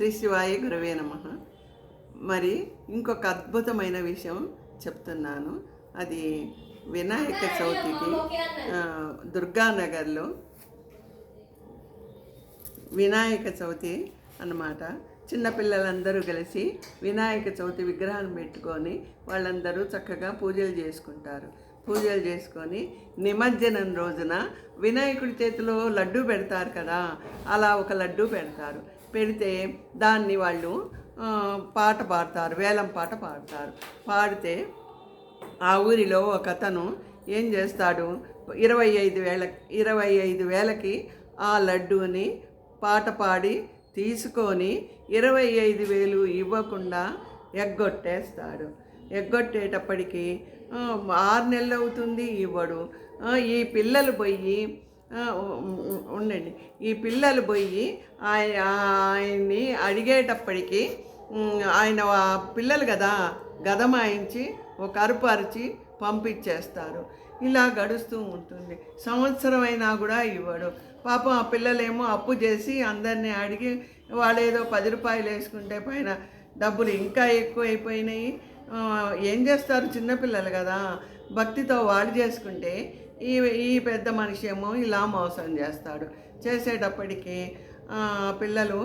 శ్రీ శివాయ గురవే నమ. మరి ఇంకొక అద్భుతమైన విషయం చెప్తున్నాను. అది వినాయక చవితికి దుర్గానగర్లో వినాయక చవితి అన్నమాట. చిన్నపిల్లలందరూ కలిసి వినాయక చవితి విగ్రహాన్ని పెట్టుకొని వాళ్ళందరూ చక్కగా పూజలు చేసుకుంటారు. పూజలు చేసుకొని నిమజ్జనం రోజున వినాయకుడి చేతిలో లడ్డు పెడతారు కదా అలా ఒక లడ్డు పెడతారు. పెడితే దాన్ని వాళ్ళు పాట పాడతారు వేలం పాట పాడతారు. పాడితే ఆ ఊరిలో ఒక అతను ఏం చేస్తాడు ఇరవై ఐదు వేల ఇరవై ఐదు వేలకి ఆ లడ్డూని పాట పాడి తీసుకొని ఇరవై ఐదు వేలు ఇవ్వకుండా ఎగ్గొట్టేస్తాడు. ఎగ్గొట్టేటప్పటికి ఆరు నెలలు అవుతుంది ఇవ్వడు. ఈ పిల్లలు పోయి ఉండండి. ఈ పిల్లలు పోయి ఆయన ఆయన్ని అడిగేటప్పటికి ఆయన ఆ పిల్లలు కదా గదమాయించి ఒక అరుపు అరిచి పంపించేస్తారు. ఇలా గడుస్తూ ఉంటుంది. సంవత్సరం అయినా కూడా ఇవ్వడు. పాపం ఆ పిల్లలేమో అప్పు చేసి అందరినీ అడిగి వాళ్ళు ఏదో పది రూపాయలు వేసుకుంటే పైన డబ్బులు ఇంకా ఎక్కువ అయిపోయినాయి ఏం చేస్తారు చిన్నపిల్లలు కదా? భక్తితో వాళ్ళు చేసుకుంటే ఈ ఈ పెద్ద మనిషి ఏమో ఇలా మోసం చేస్తాడు. చేసేటప్పటికి పిల్లలు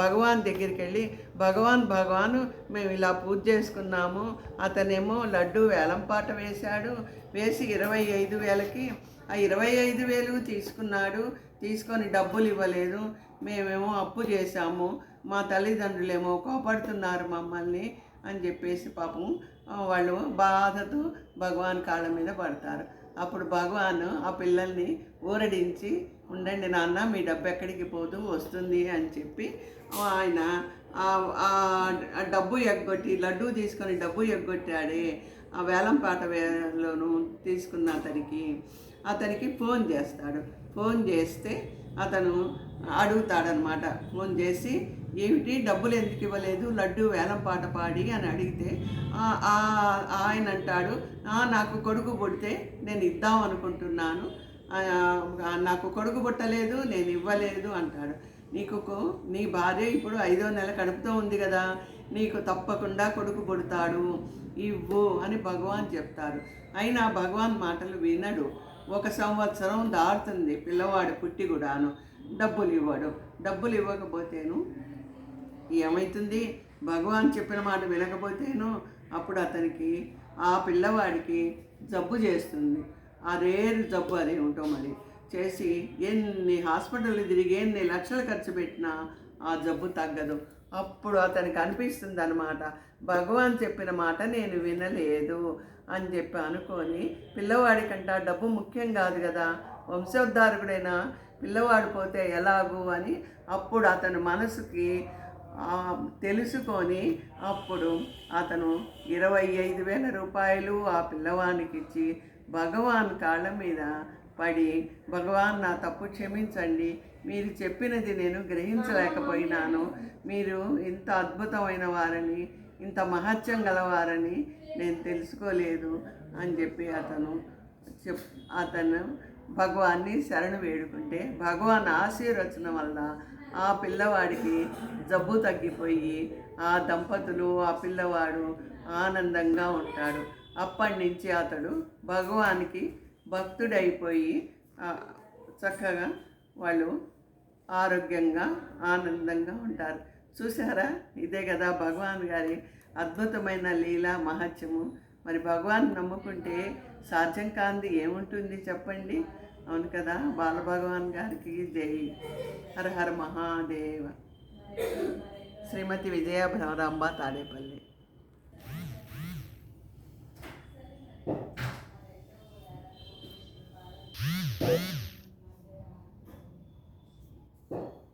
భగవాన్ దగ్గరికి వెళ్ళి భగవాన్ భగవాన్ మేము ఇలా పూజ చేసుకున్నాము. అతనేమో లడ్డు వేలంపాట వేశాడు. వేసి ఇరవై ఐదు వేలకి ఆ ఇరవై ఐదు వేలు తీసుకున్నాడు. తీసుకొని డబ్బులు ఇవ్వలేదు. మేమేమో అప్పు చేశాము. మా తల్లిదండ్రులేమో కోపడుతున్నారు మమ్మల్ని. అని చెప్పేసి పాపం వాళ్ళు బాధతో భగవాన్ కాళ్ళ మీద పడతారు. అప్పుడు భగవాన్ ఆ పిల్లల్ని ఊరడించి ఉండండి నాన్న మీ డబ్బు ఎక్కడికి పోదు వస్తుంది అని చెప్పి ఆయన ఆ- డబ్బు ఎగ్గొట్టి లడ్డూ తీసుకొని డబ్బు ఎగ్గొట్టాడే. ఆ వేలం పాట వేలోను తీసుకున్న అతనికి అతనికి ఫోన్ చేస్తాడు. ఫోన్ చేస్తే అతను అడుగుతాడనమాట. ఫోన్ చేసి ఏమిటి? డబ్బులు ఎందుకు ఇవ్వలేదు? లడ్డు వేలం పాట పాడి అని అడిగితే ఆయన అంటాడు నాకు కొడుకు పుడితే నేను ఇద్దాం అనుకుంటున్నాను. నాకు కొడుకు పుట్టలేదు నేను ఇవ్వలేదు అంటాడు. నీకు నీ భార్య ఇప్పుడు ఐదో నెల కడుపుతో ఉంది కదా నీకు తప్పకుండా కొడుకు పుడతాడు. ఇవ్వు అని భగవాన్ చెప్తారు అయినా భగవాన్ మాటలు వినడు. ఒక సంవత్సరం దాటుతుంది పిల్లవాడు పుట్టి కూడాను. డబ్బులు ఇవ్వడు. డబ్బులు ఇవ్వకపోతేను ఏమవుతుంది భగవాన్ చెప్పిన మాట వినకపోతేను అప్పుడు అతనికి ఆ పిల్లవాడికి జబ్బు చేస్తుంది. ఆ రేరు జబ్బు ఉంటాం మరి. చేసి ఎన్ని హాస్పిటల్ తిరిగి ఎన్ని లక్షలు ఖర్చు పెట్టినా ఆ జబ్బు తగ్గదు. అప్పుడు అతనికి అనిపిస్తుంది అనమాట భగవాన్ చెప్పిన మాట నేను వినలేదు అని చెప్పి అనుకొని పిల్లవాడికంట డబ్బు ముఖ్యం కాదు కదా. వంశోద్ధారకుడైన పిల్లవాడు పోతే ఎలాగూ అని అప్పుడు అతని మనసుకి తెలుసుకొని అప్పుడు అతను ఇరవై ఐదు వేల రూపాయలు ఆ పిల్లవానికి ఇచ్చి భగవాన్ కాళ్ళ మీద పడి భగవాన్ నా తప్పు క్షమించండి. మీరు చెప్పినది నేను గ్రహించలేకపోయినాను. మీరు ఇంత అద్భుతమైన వారని ఇంత మహత్యం గలవారని నేను తెలుసుకోలేదు అని చెప్పి అతను చెప్ అతను భగవాన్ని శరణు వేడుకుంటే భగవాన్ ఆశీర్వచనం వల్ల ఆ పిల్లవాడికి జబ్బు తగ్గిపోయి ఆ దంపతులు ఆ పిల్లవాడు ఆనందంగా ఉంటాడు. అప్పటి నుంచి అతడు భగవానికి భక్తుడైపోయి చక్కగా వాళ్ళు ఆరోగ్యంగా ఆనందంగా ఉంటారు. చూసారా ఇదే కదా భగవాన్ గారి అద్భుతమైన లీల మహత్యము. మరి భగవాన్ నమ్ముకుంటే సాధ్యం కాంది ఏముంటుంది చెప్పండి? అవును కదా బాలభగవాన్ గారికి జై. హర హర మహాదేవ. శ్రీమతి విజయ భవరాంబ తాడేపల్లి. Thank you.